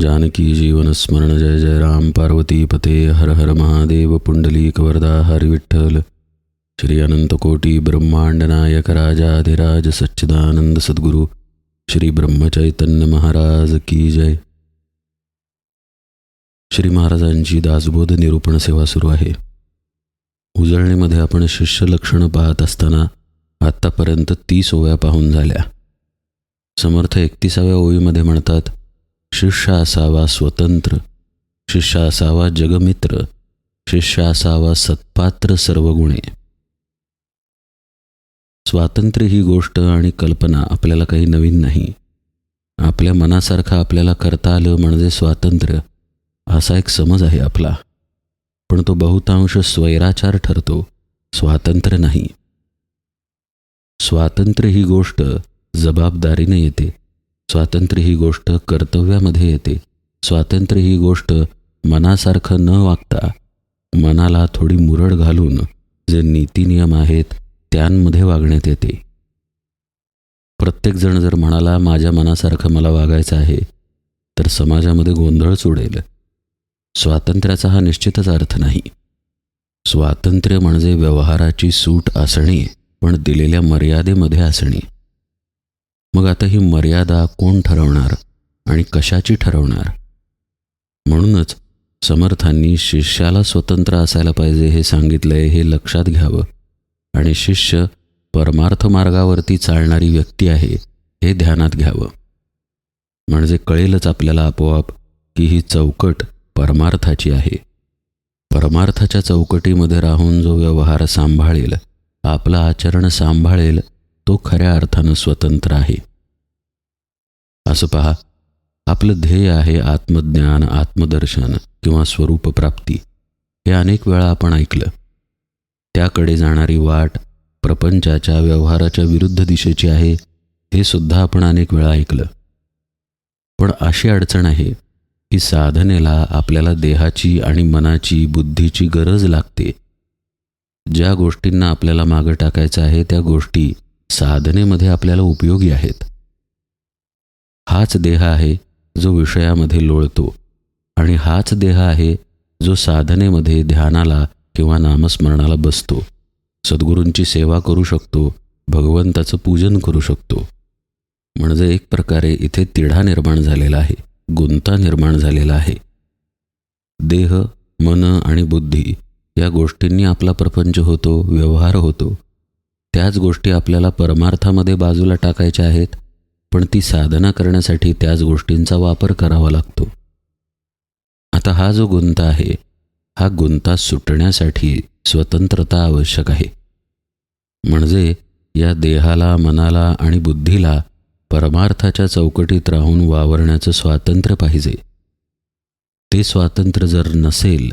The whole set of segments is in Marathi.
जानकी जीवनस्मरण जय जय राम। पार्वती पते हर हर महादेव। पुंडलीक वरदा हर विठ्ठल। श्री अनंतकोटी ब्रह्मांड नायक राजाधिराज सच्चिदानंद सद्गुरू। श्री ब्रह्मचैतन्य महाराज की जय। श्री महाराजांची दासबोध निरूपण सेवा सुरू आहे. उजळणीमध्ये आपण शिष्य लक्षणं पाहत असताना आत्तापर्यंत तीस ओव्या पाहून झाल्या. समर्थ एकतीसाव्या ओवीमध्ये म्हणतात शिष्य असावा स्वतंत्र शिष्य असावा जगमित्र शिष्य असावा सत्पात्र सर्व गुणे स्वातंत्र्य ही गोष्ट आणि कल्पना आपल्याला काही नवीन नाही. आपल्या मनासारखं आपल्याला करता आलं म्हणजे स्वातंत्र्य असा एक समज आहे आपला. पण तो बहुतांश स्वैराचार ठरतो स्वातंत्र्य नाही. स्वातंत्र्य ही गोष्ट जबाबदारीने येते. स्वातंत्र्य ही गोष्ट कर्तव्यामध्ये येते. स्वातंत्र्य ही गोष्ट मनासारखं न वागता मनाला थोडी मुरड घालून जे नीतिनियम आहेत त्यांमध्ये वागण्यात येते. प्रत्येकजण जर म्हणाला माझ्या मनासारखं मला वागायचं आहे तर समाजामध्ये गोंधळच उडेल स्वातंत्र्याचा हा निश्चितच अर्थ नाही. स्वातंत्र्य म्हणजे व्यवहाराची सूट असणे पण दिलेल्या मर्यादेमध्ये असणे. मग आता ही मर्यादा कोण ठरवणार आणि कशाची ठरवणार? म्हणूनच समर्थांनी शिष्याला स्वतंत्र असायला पाहिजे हे सांगितलंय हे लक्षात घ्यावं. आणि शिष्य परमार्थ मार्गावरती चालणारी व्यक्ती आहे हे ध्यानात घ्यावं. म्हणजे कळेलच आपल्याला आपोआप की ही चौकट परमार्थाची आहे. परमार्थाच्या चौकटीमध्ये राहून जो व्यवहार सांभाळेल आपलं आचरण सांभाळेल तो खऱ्या अर्थानं स्वतंत्र आहे. असं पहा आपलं ध्येय आहे आत्मज्ञान आत्मदर्शन किंवा स्वरूपप्राप्ती हे अनेक वेळा आपण ऐकलं. त्याकडे जाणारी वाट प्रपंचाच्या व्यवहाराच्या विरुद्ध दिशेची आहे हे सुद्धा आपण अनेक वेळा ऐकलं. पण अशी अडचण आहे की साधनेला आपल्याला देहाची आणि मनाची बुद्धीची गरज लागते. ज्या गोष्टींना आपल्याला मागं टाकायचं आहे त्या गोष्टी साधनेमध्ये आपल्याला उपयोगी आहेत. हाच देह आहे जो विषयामध्ये लोळतो आणि हाच देह आहे जो साधनेमध्ये ध्यानाला किंवा नामस्मरणाला बसतो. सद्गुरूंची सेवा करू शकतो भगवंताचं पूजन करू शकतो. म्हणजे एक प्रकारे इथे तिढा निर्माण झालेला आहे गुंता निर्माण झालेला आहे. देह मन आणि बुद्धी या गोष्टींनी आपला प्रपंच होतो व्यवहार होतो. त्याच गोष्टी आपल्याला परमार्थामध्ये बाजूला टाकायच्या आहेत पण ती साधना करण्यासाठी त्याच गोष्टींचा वापर करावा लागतो. आता हा जो गुंता आहे हा गुंता सुटण्यासाठी स्वतंत्रता आवश्यक आहे. म्हणजे या देहाला मनाला आणि बुद्धीला परमार्थाच्या चौकटीत राहून वावरण्याचं स्वातंत्र्य पाहिजे. ते स्वातंत्र्य जर नसेल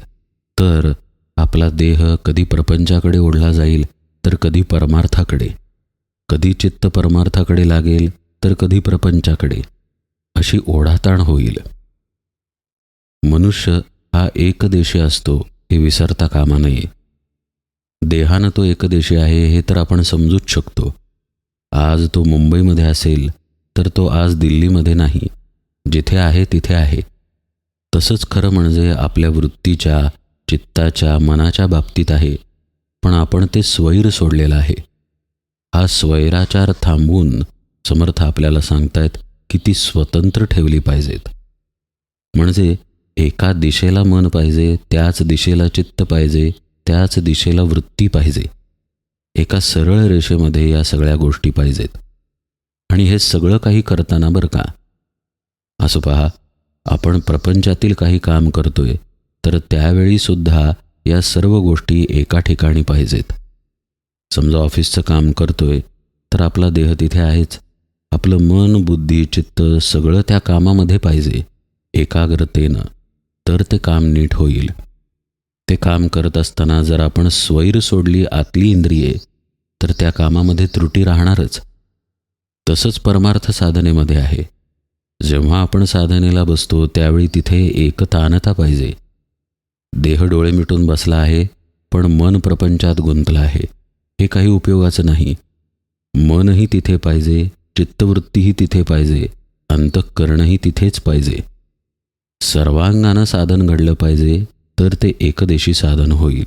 तर आपला देह कधी प्रपंचाकडे ओढला जाईल तर कधी परमार्थाकडे. कधी चित्त परमार्थाकडे लागेल तर कधी प्रपंचाकडे. अशी ओढाताण होईल. मनुष्य हा एकदेशी असतो हे विसरता कामा नये. देहानं तो एकदेशी आहे हे तर आपण समजूच शकतो. आज तो मुंबईमध्ये असेल तर तो आज दिल्लीमध्ये नाही. जिथे आहे तिथे आहे. तसंच खरं म्हणजे आपल्या वृत्तीच्या चित्ताच्या मनाच्या बाबतीत आहे. पण आपण ते स्वैर सोडलेलं आहे. हा स्वैराचार थांबवून समर्थ आपल्याला सांगतायत की ती स्वतंत्र ठेवली पाहिजेत. म्हणजे एका दिशेला मन पाहिजे त्याच दिशेला चित्त पाहिजे त्याच दिशेला वृत्ती पाहिजे. एका सरळ रेषेमध्ये या सगळ्या गोष्टी पाहिजेत. आणि हे सगळं काही करताना बरं का? असं पहा आपण प्रपंचातील काही काम करतोय तर त्यावेळीसुद्धा या सर्व गोष्टी एका ठिकाणी पाहिजेत. समजा ऑफिसचं काम करतोय तर आपला देह तिथे आहेच. आपलं मन बुद्धी चित्त सगळं त्या कामामध्ये पाहिजे एकाग्रतेनं. तर ते काम नीट होईल. ते काम करत असताना जर आपण स्वैर सोडली आतली इंद्रिये तर त्या कामामध्ये त्रुटी राहणारच. तसंच परमार्थ साधनेमध्ये आहे. जेव्हा आपण साधनेला बसतो त्यावेळी तिथे एकतानता पाहिजे. देह डोळे मिटून बसला आहे पण मन प्रपंचात गुंतलं आहे. हे काही उपयोगाचं नाही. मनही तिथे पाहिजे चित्तवृत्तीही तिथे पाहिजे अंतःकरणही तिथेच पाहिजे. सर्वांगानं साधन घडलं पाहिजे तर ते एकदेशी साधन होईल.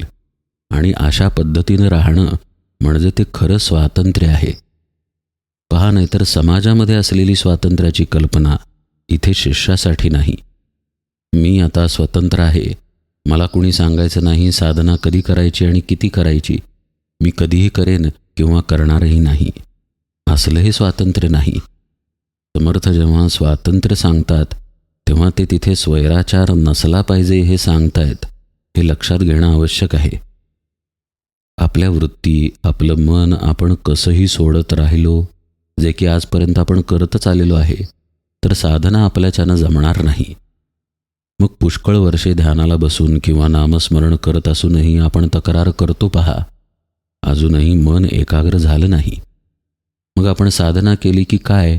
आणि अशा पद्धतीनं राहणं म्हणजे ते खरं स्वातंत्र्य आहे. पहा नाहीतर समाजामध्ये असलेली स्वातंत्र्याची कल्पना इथे शिष्यासाठी नाही. मी आता स्वतंत्र आहे. मला कुणी सांगायचं नाही साधना कधी करायची आणि किती करायची? मी कधीही करेन किंवा करणारही नाही. असलंही स्वातंत्र्य नाही. समर्थ जेव्हा स्वातंत्र्य सांगतात तेव्हा ते तिथे स्वैराचार नसला पाहिजे हे सांगतायत हे लक्षात घेणं आवश्यक आहे. आपल्या वृत्ती आपलं मन आपण कसंही सोडत राहिलो जे की आजपर्यंत आपण करतच आलेलो आहे तर साधना आपल्याच्यानं जमणार नाही. मग पुष्कळ वर्षे ध्यानाला बसून किंवा नामस्मरण करत असूनही आपण तक्रार करतो पहा. अजूनही मन एकाग्र झालं नाही. मग आपण साधना केली की काय?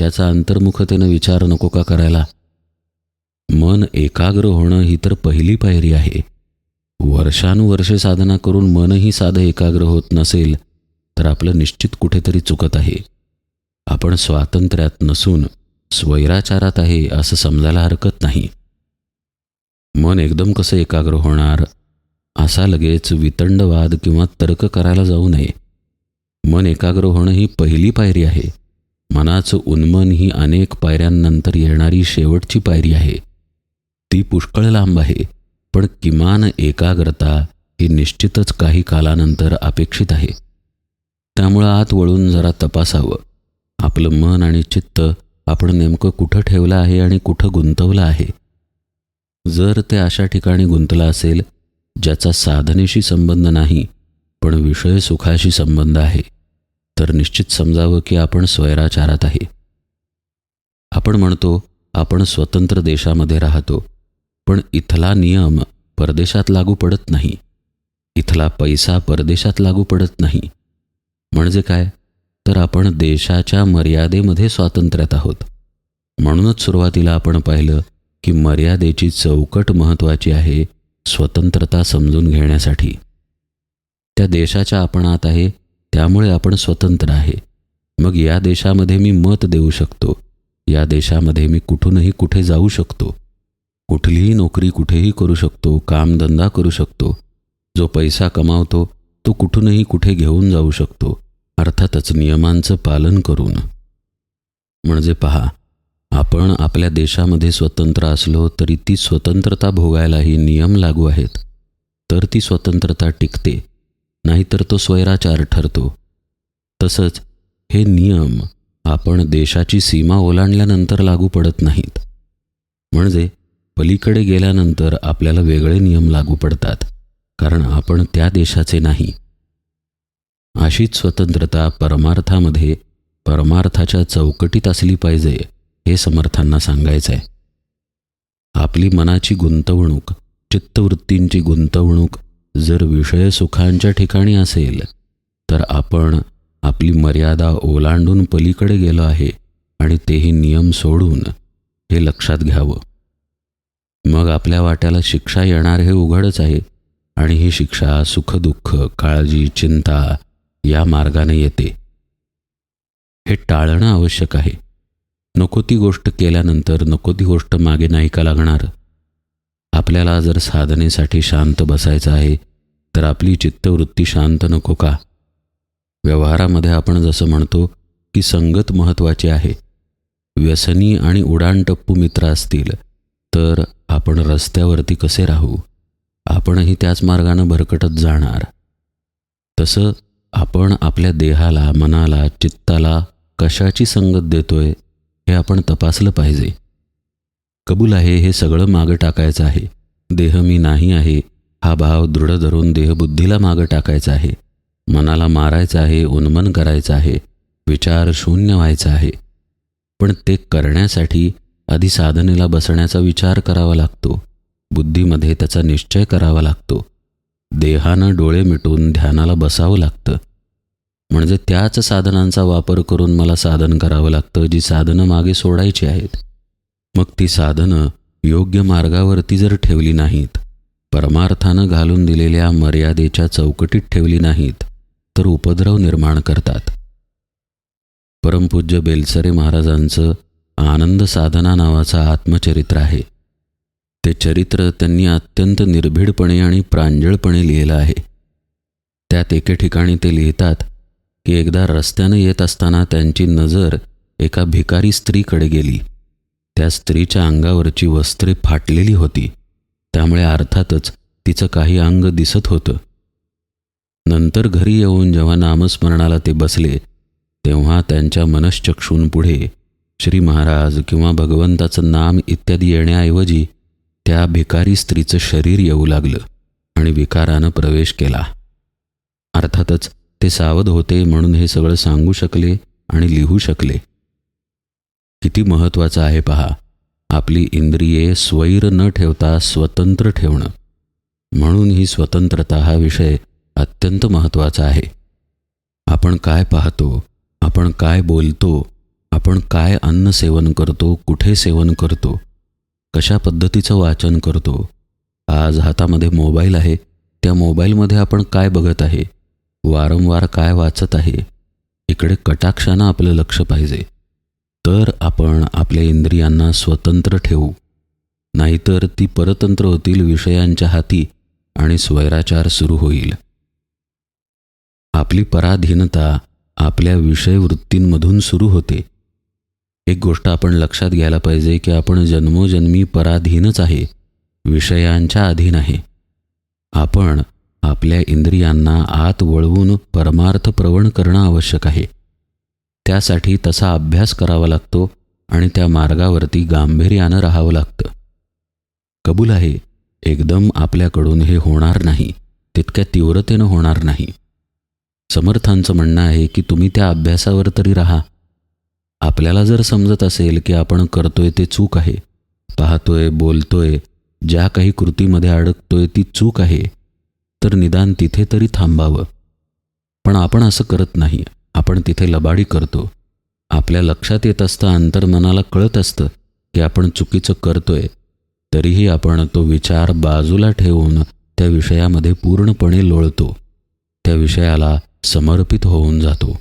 याचा अंतर्मुखतेनं विचार नको का करायला? मन एकाग्र होणं ही तर पहिली पायरी आहे. वर्षानुवर्षे साधना करून मनही साधं एकाग्र होत नसेल तर आपलं निश्चित कुठेतरी चुकत आहे. आपण स्वातंत्र्यात नसून स्वैराचारात आहे असं समजायला हरकत नाही. मन एकदम कसं एकाग्र होणार? असा लगेच वितंडवाद किंवा तर्क करायला जाऊ नये. मन एकाग्र होणं ही पहिली पायरी आहे. मनाचं उन्मन ही अनेक पायऱ्यांनंतर येणारी शेवटची पायरी आहे. ती पुष्कळ लांब आहे पण किमान एकाग्रता ही निश्चितच काही कालानंतर अपेक्षित आहे. त्यामुळं आत वळून जरा तपासावं. आपलं मन आणि चित्त आपण नेमकं कुठं ठेवलं आहे आणि कुठं गुंतवलं आहे? जर ते अशा ठिकाणी गुंतलं असेल ज्याचा साधनेशी संबंध नाही पण विषय सुखाशी संबंध आहे तर निश्चित समजावं की आपण स्वैराचारात आहे. आपण म्हणतो आपण स्वतंत्र देशामध्ये राहतो पण इथला नियम परदेशात लागू पडत नाही. इथला पैसा परदेशात लागू पडत नाही. म्हणजे काय? तर आपण देशाच्या मर्यादेमध्ये स्वातंत्र्यात आहोत. म्हणूनच सुरुवातीला आपण पाहिलं की मर्यादेची चौकट महत्त्वाची आहे स्वतंत्रता समजून घेण्यासाठी. त्या देशाच्या आपणात आहे त्यामुळे आपण स्वतंत्र आहे. मग या देशामध्ये मी मत देऊ शकतो. या देशामध्ये मी कुठूनही कुठे जाऊ शकतो. कुठलीही नोकरी कुठेही करू शकतो कामधंदा करू शकतो. जो पैसा कमावतो तो कुठूनही कुठे घेऊन जाऊ शकतो. अर्थातच नियमांचं पालन करून. म्हणजे पहा आपण आपल्या देशामध्ये स्वतंत्र असलो तरी ती स्वतंत्रता भोगायलाही नियम लागू आहेत. तर ती स्वतंत्रता टिकते नाहीतर तो स्वैराचार ठरतो. तसंच हे नियम आपण देशाची सीमा ओलांडल्यानंतर लागू पडत नाहीत. म्हणजे पलीकडे गेल्यानंतर आपल्याला वेगळे नियम लागू पडतात कारण आपण त्या देशाचे नाही. अशीच स्वतंत्रता परमार्थामध्ये परमार्थाच्या चौकटीत असली पाहिजे. हे समर्थांना सांगायचं आहे. आपली मनाची गुंतवणूक चित्तवृत्तींची गुंतवणूक जर विषय सुखांच्या ठिकाणी असेल तर आपण आपली मर्यादा ओलांडून पलीकडे गेलो आहे आणि तेही नियम सोडून हे लक्षात घ्यावं. मग आपल्या वाट्याला शिक्षा येणार हे उघडच आहे आणि ही शिक्षा सुखदुःख काळजी चिंता या मार्गाने येते. हे टाळणं आवश्यक आहे. नको ती गोष्ट केल्यानंतर नको ती गोष्ट मागे नाही का लागणार? आपल्याला जर साधनेसाठी शांत बसायचं आहे तर आपली चित्तवृत्ती शांत नको का? व्यवहारामध्ये आपण जसं म्हणतो की संगत महत्त्वाची आहे. व्यसनी आणि उडाणटप्पू मित्र असतील तर आपण रस्त्यावरती कसे राहू? आपणही त्याच मार्गानं भरकटत जाणार. तसं आपण आपल्या देहाला मनाला चित्ताला कशाची संगत देतोय? हे आपण तपासलं पाहिजे. कबूल आहे हे सगळं मागं टाकायचं आहे. देह मी नाही आहे हा भाव दृढ धरून देहबुद्धीला मागं टाकायचा आहे. मनाला मारायचं आहे उन्मन करायचं आहे विचार शून्य व्हायचा आहे. पण ते करण्यासाठी आधी साधनेला बसण्याचा विचार करावा लागतो. बुद्धीमध्ये त्याचा निश्चय करावा लागतो. देहानं डोळे मिटून ध्यानाला बसावं लागतं. म्हणजे त्याच साधनांचा वापर करून मला साधन करावं लागतं जी साधनं मागे सोडायची आहेत. मग ती साधनं योग्य मार्गावरती जर ठेवली नाहीत परमार्थानं घालून दिलेल्या मर्यादेच्या चौकटीत ठेवली नाहीत तर उपद्रव निर्माण करतात. परमपूज्य बेलसरे महाराजांचं आनंद साधना नावाचं आत्मचरित्र आहे. ते चरित्र त्यांनी अत्यंत निर्भीडपणे आणि प्रांजळपणे लिहिलं आहे. त्यात एके ठिकाणी ते लिहितात की एकदा रस्त्यानं येत असताना त्यांची नजर एका भिकारी स्त्रीकडे गेली. त्या स्त्रीच्या अंगावरची वस्त्रे फाटलेली होती. त्यामुळे अर्थातच तिचं काही अंग दिसत होतं. नंतर घरी येऊन जेव्हा नामस्मरणाला ते बसले तेव्हा त्यांच्या मनश्चक्षूंपुढे श्री महाराज किंवा भगवंताचं नाम इत्यादी येण्याऐवजी त्या भिकारी स्त्रीचं शरीर येऊ लागलं आणि विकारानं प्रवेश केला. अर्थातच ते सावध होते म्हणून हे सगळं सांगू शकले आणि लिहू शकले. किती महत्त्वाचं आहे पहा आपली इंद्रिये स्वैर न ठेवता स्वतंत्र ठेवणं. म्हणून ही स्वतंत्रता हा विषय अत्यंत महत्त्वाचा आहे. आपण काय पाहतो आपण काय बोलतो आपण काय अन्न सेवन करतो कुठे सेवन करतो कशा पद्धतीचं वाचन करतो आज हातामध्ये मोबाईल आहे त्या मोबाईलमध्ये आपण काय बघत आहे वारंवार काय वाचत आहे इकडे कटाक्षानं आपलं लक्ष पाहिजे. तर आपण आपल्या इंद्रियांना स्वतंत्र ठेवू. नाहीतर ती परतंत्र होतील विषयांच्या हाती आणि स्वैराचार सुरू होईल. आपली पराधीनता आपल्या विषयवृत्तींमधून सुरू होते. एक गोष्ट आपण लक्षात घ्यायला पाहिजे की आपण जन्मोजन्मी पराधीनच आहे विषयांच्या अधीन आहे. आपण आपल्या इंद्रियांना आत वळवून परमार्थ प्रवण करणं आवश्यक आहे. त्यासाठी तसा अभ्यास करावा लागतो आणि त्या मार्गावरती गांभीर्यानं राहावं लागतं. कबूल आहे एकदम आपल्याकडून हे होणार नाही तितक्या तीव्रतेनं होणार नाही. समर्थांचं म्हणणं आहे की तुम्ही त्या अभ्यासावर तरी राहा. आपल्याला जर समजत असेल की आपण करतोय ते चूक आहे पाहतोय बोलतोय ज्या काही कृतीमध्ये अडकतोय ती चूक आहे तर निदान तिथे तरी थांबावं. पण आपण असं करत नाही. आपण तिथे लबाडी करतो. आपल्या लक्षात येत असतं अंतर्मनाला कळत असतं की आपण चुकीचं करतोय. तरीही आपण तो विचार बाजूला ठेवून त्या विषयामध्ये पूर्णपणे लोळतो. त्या विषयाला समर्पित होऊन जातो.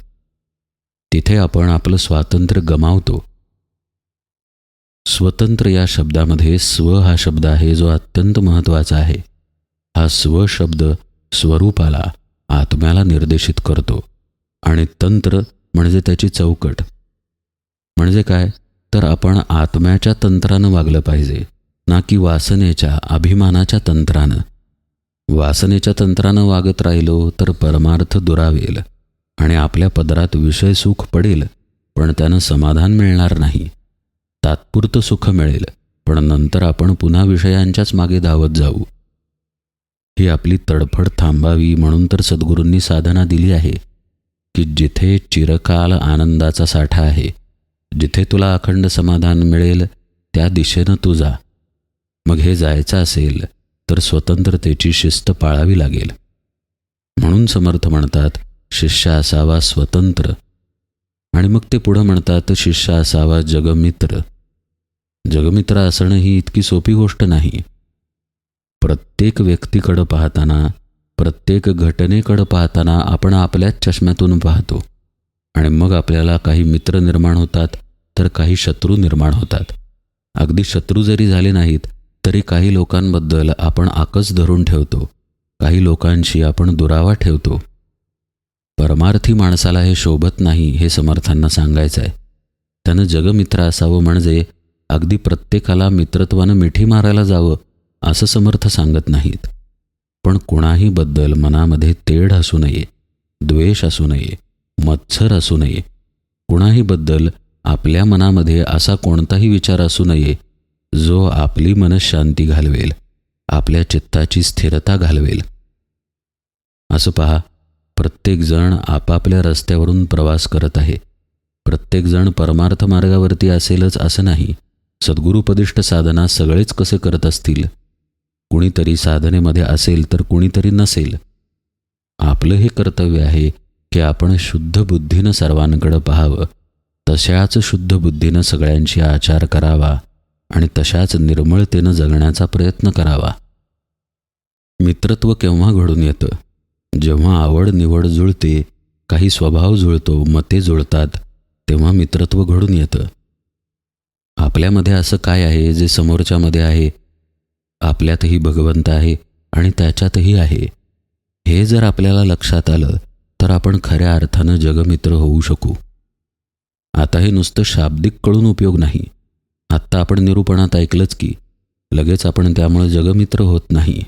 तिथे आपण आपलं स्वातंत्र्य गमावतो. स्वतंत्र या शब्दामध्ये स्व हा शब्द आहे जो अत्यंत महत्त्वाचा आहे. हा स्व शब्द स्वरूपाला आत्म्याला निर्देशित करतो. आणि तंत्र म्हणजे त्याची चौकट. म्हणजे काय? तर आपण आत्म्याच्या तंत्रानं वागलं पाहिजे ना की वासनेच्या अभिमानाच्या तंत्रानं. वासनेच्या तंत्रानं वागत राहिलो तर परमार्थ दुरावेल आणि आपल्या पदरात विषय सुख पडेल पण त्यानं समाधान मिळणार नाही. तात्पुरतं सुख मिळेल पण नंतर आपण पुन्हा विषयांच्याच मागे धावत जाऊ. ही आपली तडफड थांबावी म्हणून तर सद्गुरूंनी साधना दिली आहे की जिथे चिरकाल आनंदाचा साठा आहे जिथे तुला अखंड समाधान मिळेल त्या दिशेनं तू जा. मग हे जायचं असेल तर स्वतंत्रतेची शिस्त पाळावी लागेल. म्हणून समर्थ म्हणतात शिष्य असावा स्वतंत्र. आणि मग ते पुढं म्हणतात शिष्य असावा जगमित्र. जगमित्र असणं ही इतकी सोपी गोष्ट नाही. प्रत्येक व्यक्तीकडं पाहताना प्रत्येक घटनेकडं पाहताना आपण आपल्याच चष्म्यातून पाहतो आणि मग आपल्याला काही मित्र निर्माण होतात तर काही शत्रू निर्माण होतात. अगदी शत्रू जरी झाले नाहीत तरी काही लोकांबद्दल आपण आकस धरून ठेवतो. काही लोकांशी आपण दुरावा ठेवतो. परमार्थी माणसाला हे शोभत नाही हे समर्थांना सांगायचं आहे त्यानं जगमित्र असावं म्हणजे अगदी प्रत्येकाला मित्रत्वानं मिठी मारायला जावं असं समर्थ सांगत नाहीत. पण कुणाही बद्दल मनामध्ये तेढ असू नये द्वेष असू नये मत्सर असू नये कुणाहीबद्दल आपल्या मनामध्ये असा कोणताही विचार असू नये जो आपली मनशांती घालवेल आपल्या चित्ताची स्थिरता घालवेल. असं पहा प्रत्येकजण आपापल्या रस्त्यावरून प्रवास करत आहे. प्रत्येकजण परमार्थ मार्गावरती असेलच असं नाही. सद्गुरुपदिष्ट साधना सगळेच कसे करत असतील? कुणीतरी साधनेमध्ये असेल तर कुणीतरी नसेल. आपलं हे कर्तव्य आहे की आपण शुद्ध बुद्धीनं सर्वांकडं पाहावं. तशाच शुद्ध बुद्धीनं सगळ्यांशी आचार करावा आणि तशाच निर्मळतेनं जगण्याचा प्रयत्न करावा. मित्रत्व केव्हा घडून येतं? जेव्हा आवड निवड जुळते काही स्वभाव जुळतो मते जुळतात तेव्हा मित्रत्व घडून येतं. आपल्यामध्ये असं काय आहे जे समोरच्यामध्ये आहे आपल्यातही भगवंत आहे आणि त्याच्यातही आहे. हे जर आपल्याला लक्षात आलं तर आपण खऱ्या अर्थानं जगमित्र होऊ शकू. आता हे नुसतं शाब्दिक कळून उपयोग नाही. आत्ता आपण निरूपणात ऐकलंच की लगेच आपण त्यामुळे जगमित्र होत नाही.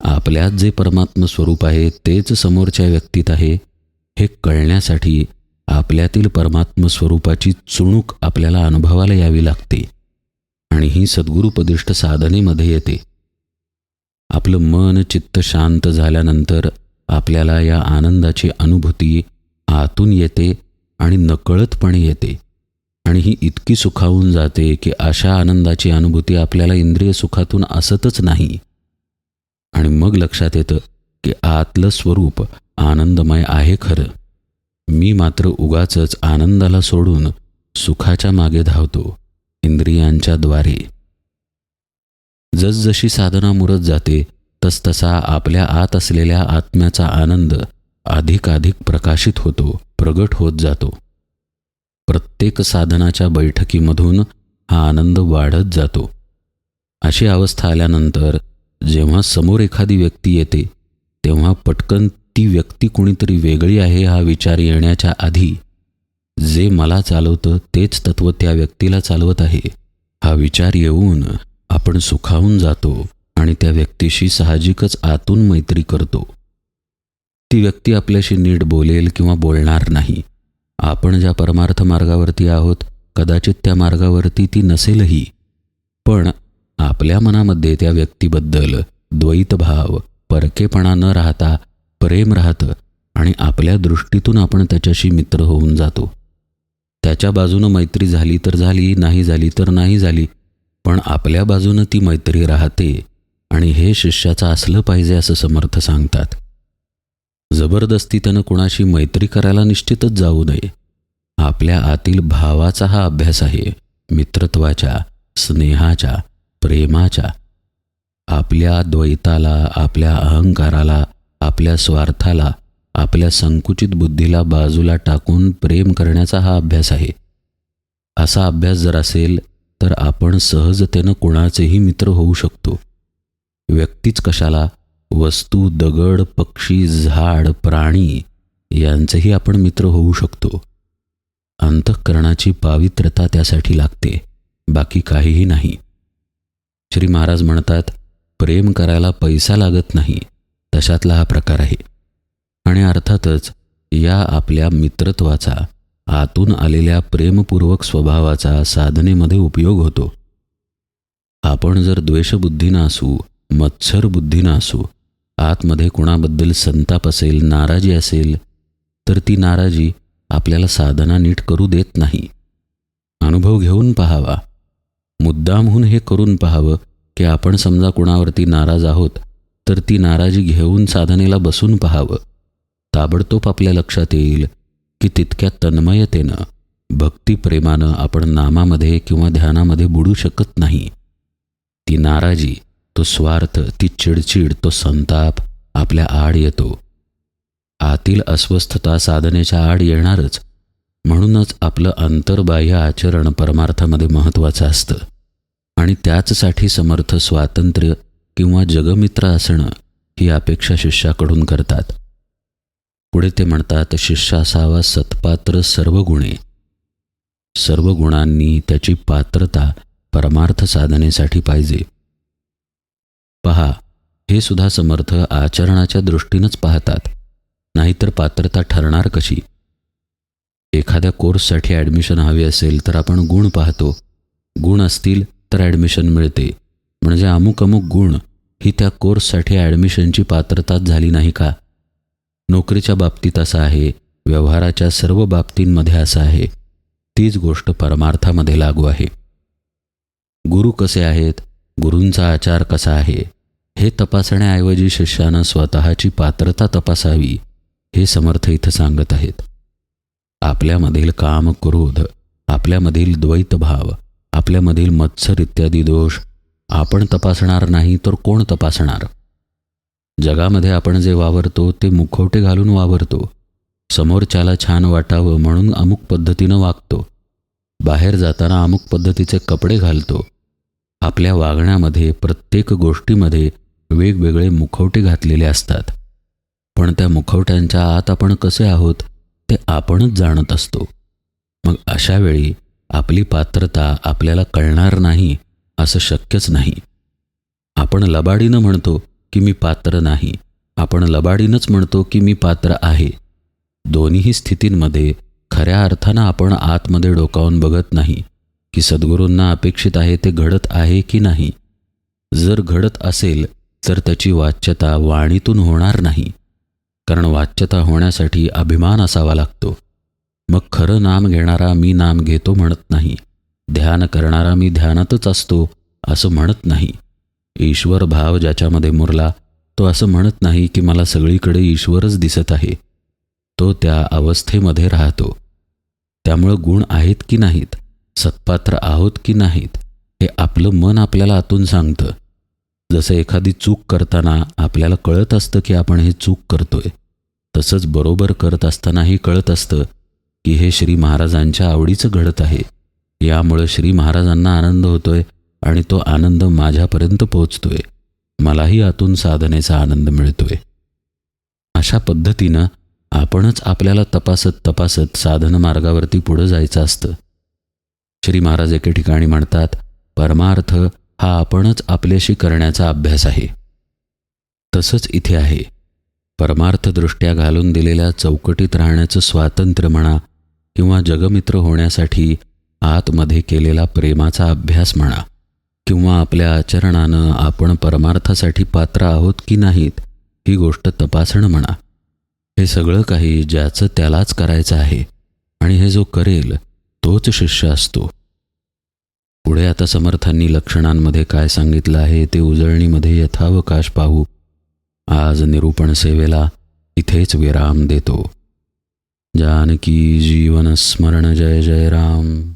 आपल्यात जे परमात्म स्वरूप आहे तेच समोरच्या व्यक्तीत आहे हे कळण्यासाठी आपल्यातील परमात्म स्वरूपाची चुणूक आपल्याला अनुभवाला यावी लागते. आणि ही सद्गुरुपदिष्ट साधनेमध्ये येते. आपलं मन चित्त शांत झाल्यानंतर आपल्याला या आनंदाची अनुभूती आतून येते आणि नकळतपणे येते. आणि ही इतकी सुखावून जाते की अशा आनंदाची अनुभूती आपल्याला इंद्रिय सुखातून असतच नाही. आणि मग लक्षात येतं की आतलं स्वरूप आनंदमय आहे खरं. मी मात्र उगाचच आनंदाला सोडून सुखाच्या मागे धावतो. इंद्रियांच्याद्वारे. जसजशी साधना मुरत जाते तसतसा आपल्या आत असलेल्या आत्म्याचा आनंद अधिकाधिक प्रकाशित होतो प्रगट होत जातो. प्रत्येक साधनाच्या बैठकीमधून हा आनंद वाढत जातो. अशी अवस्था आल्यानंतर जेव्हा समोर एखादी व्यक्ती येते तेव्हा पटकन ती व्यक्ती कुणीतरी वेगळी आहे हा विचार येण्याच्या आधी जे मला चालवतं तेच तत्व त्या व्यक्तीला चालवत आहे. हा विचार येऊन आपण सुखावून जातो आणि त्या व्यक्तीशी साहजिकच आतून मैत्री करतो. ती व्यक्ती आपल्याशी नीट बोलेल किंवा बोलणार नाही. आपण ज्या परमार्थ मार्गावरती आहोत कदाचित त्या मार्गावरती ती नसेलही. पण आपल्या मनामध्ये त्या व्यक्तीबद्दल द्वैतभाव परकेपणा न राहता प्रेम राहतं आणि आपल्या दृष्टीतून आपण त्याच्याशी मित्र होऊन जातो. त्याच्या बाजूनं मैत्री झाली तर झाली नाही झाली तर नाही झाली. पण आपल्या बाजूनं ती मैत्री राहते आणि हे शिष्याचं असलं पाहिजे असं समर्थ सांगतात. जबरदस्ती त्यानं कुणाशी मैत्री करायला निश्चितच जाऊ नये. आपल्या आतील भावाचा हा अभ्यास आहे मित्रत्वाच्या स्नेहाच्या प्रेमाच्या. आपल्या द्वैताला आपल्या अहंकाराला आपल्या स्वार्थाला आपल्या संकुचित बुद्धीला बाजूला टाकून प्रेम करण्याचा हा अभ्यास आहे. असा अभ्यास जर असेल तर आपण सहजतेनं कुणाचेही मित्र होऊ शकतो. व्यक्तीच कशाला? वस्तू दगड पक्षी झाड प्राणी यांचेही आपण मित्र होऊ शकतो. अंतःकरणाची पावित्रता त्यासाठी लागते बाकी काहीही नाही. श्री महाराज म्हणतात प्रेम करायला पैसा लागत नाही. तशातला हा प्रकार आहे. आणि अर्थातच या आपल्या मित्रत्वाचा आतून आलेल्या प्रेमपूर्वक स्वभावाचा साधनेमध्ये उपयोग होतो. आपण जर द्वेषबुद्धीनं असू मत्सर बुद्धीनं असू आतमध्ये कुणाबद्दल संताप असेल नाराजी असेल तर ती नाराजी आपल्याला साधना नीट करू देत नाही. अनुभव घेऊन पहावा. मुद्दामहून हे करून पाहावं की आपण समजा कुणावरती नाराज आहोत तर ती नाराजी घेऊन साधनेला बसून पाहावं. ताबडतोब आपल्या लक्षात येईल की तितक्या तन्मयतेनं भक्तिप्रेमानं आपण नामामध्ये किंवा ध्यानामध्ये बुडू शकत नाही. ती नाराजी तो स्वार्थ ती चिडचिड तो संताप आपल्या आड येतो. आतील अस्वस्थता साधनेच्या आड येणारच म्हणूनच आपलं अंतर्बाह्य आचरण परमार्थामध्ये महत्त्वाचं असतं. आणि त्याचसाठी समर्थ स्वातंत्र्य किंवा जगमित्र असणं ही अपेक्षा शिष्याकडून करतात. पुढे ते म्हणतात शिष्य असावा सत्पात्र सर्व गुणे सर्व गुणांनी त्याची पात्रता परमार्थ साधनेसाठी पाहिजे. पहा हे सुद्धा समर्थ आचरणाच्या दृष्टीनंच पाहतात. नाहीतर पात्रता ठरणार कशी? एखाद्या कोर्ससाठी ॲडमिशन हवी असेल तर आपण गुण पाहतो. गुण असतील तर ॲडमिशन मिळते. म्हणजे अमुक अमुक गुण ही त्या कोर्ससाठी ॲडमिशनची पात्रताच झाली नाही का? नोकरीच्या बाबतीत असं आहे व्यवहाराच्या सर्व बाबतींमध्ये असं आहे. तीच गोष्ट परमार्थामध्ये लागू आहे. गुरु कसे आहेत? गुरूंचा आचार कसा आहे? हे तपासण्याऐवजी शिष्यानं स्वतःची पात्रता तपासावी हे समर्थ इथं सांगत आहेत. आपल्यामधील काम क्रोध आपल्यामधील द्वैतभाव आपल्यामधील मत्सर इत्यादी दोष आपण तपासणार नाही तर कोण तपासणार? जगामध्ये आपण जे वावरतो ते मुखवटे घालून वावरतो. समोरच्याला छान वाटावं म्हणून अमुक पद्धतीनं वागतो. बाहेर जाताना अमुक पद्धतीचे कपडे घालतो. आपल्या वागण्यामध्ये प्रत्येक गोष्टीमध्ये वेगवेगळे मुखवटे घातलेले असतात. पण त्या मुखवट्यांच्या आत आपण कसे आहोत ते आपणच जाणत असतो. मग अशा वेळी आपली पात्रता आपल्याला कळणार नाही असं शक्यच नाही. आपण लबाडीनं म्हणतो की मी पात्र नाही. आपण लबाडीनंच म्हणतो की मी पात्र आहे. दोन्हीही स्थितींमध्ये खऱ्या अर्थानं आपण आतमध्ये डोकावून बघत नाही की सद्गुरूंना अपेक्षित आहे ते घडत आहे की नाही. जर घडत असेल तर त्याची वाच्यता वाणीतून होणार नाही. कारण वाच्यता होण्यासाठी अभिमान असावा लागतो. मग खरं नाम घेणारा मी नाम घेतो म्हणत नाही. ध्यान करणारा मी ध्यानातच असतो असं म्हणत नाही. ईश्वर भाव ज्याच्यामध्ये मुरला तो असं म्हणत नाही की मला सगळीकडे ईश्वरच दिसत आहे. तो त्या अवस्थेमध्ये राहतो. त्यामुळं गुण आहेत की नाहीत? सत्पात्र आहोत की नाहीत? हे आपलं मन आपल्याला आतून सांगतं. जसं एखादी चूक करताना आपल्याला कळत असतं की आपण हे चूक करतोय तसंच बरोबर करत असतानाही कळत असतं की हे श्री महाराजांच्या आवडीचं घडत आहे. यामुळं श्री महाराजांना आनंद होतोय आणि तो आनंद माझ्यापर्यंत पोहोचतोय. मलाही आतून साधनेचा आनंद मिळतोय. अशा पद्धतीनं आपणच आपल्याला तपासत तपासत साधन मार्गावरती पुढं जायचं असतं. श्री महाराज एके ठिकाणी म्हणतात परमार्थ हा आपणच आपल्याशी करण्याचा अभ्यास आहे. तसंच इथे आहे. परमार्थदृष्ट्या घालून दिलेल्या चौकटीत राहण्याचं स्वातंत्र्य म्हणा किंवा जगमित्र होण्यासाठी आतमध्ये केलेला प्रेमाचा अभ्यास म्हणा किंवा आपल्या आचरणानं आपण परमार्थासाठी पात्र आहोत की नाहीत ही गोष्ट तपासणं म्हणा. हे सगळं काही ज्याचं त्यालाच करायचं आहे आणि हे जो करेल तोच शिष्य असतो. पुढे आता समर्थांनी लक्षणांमध्ये काय सांगितलं आहे ते उजळणीमध्ये यथावकाश पाहू. आज निरूपण सेवेला इथेच विराम देतो. जानकी जीवन स्मरण जय जय राम.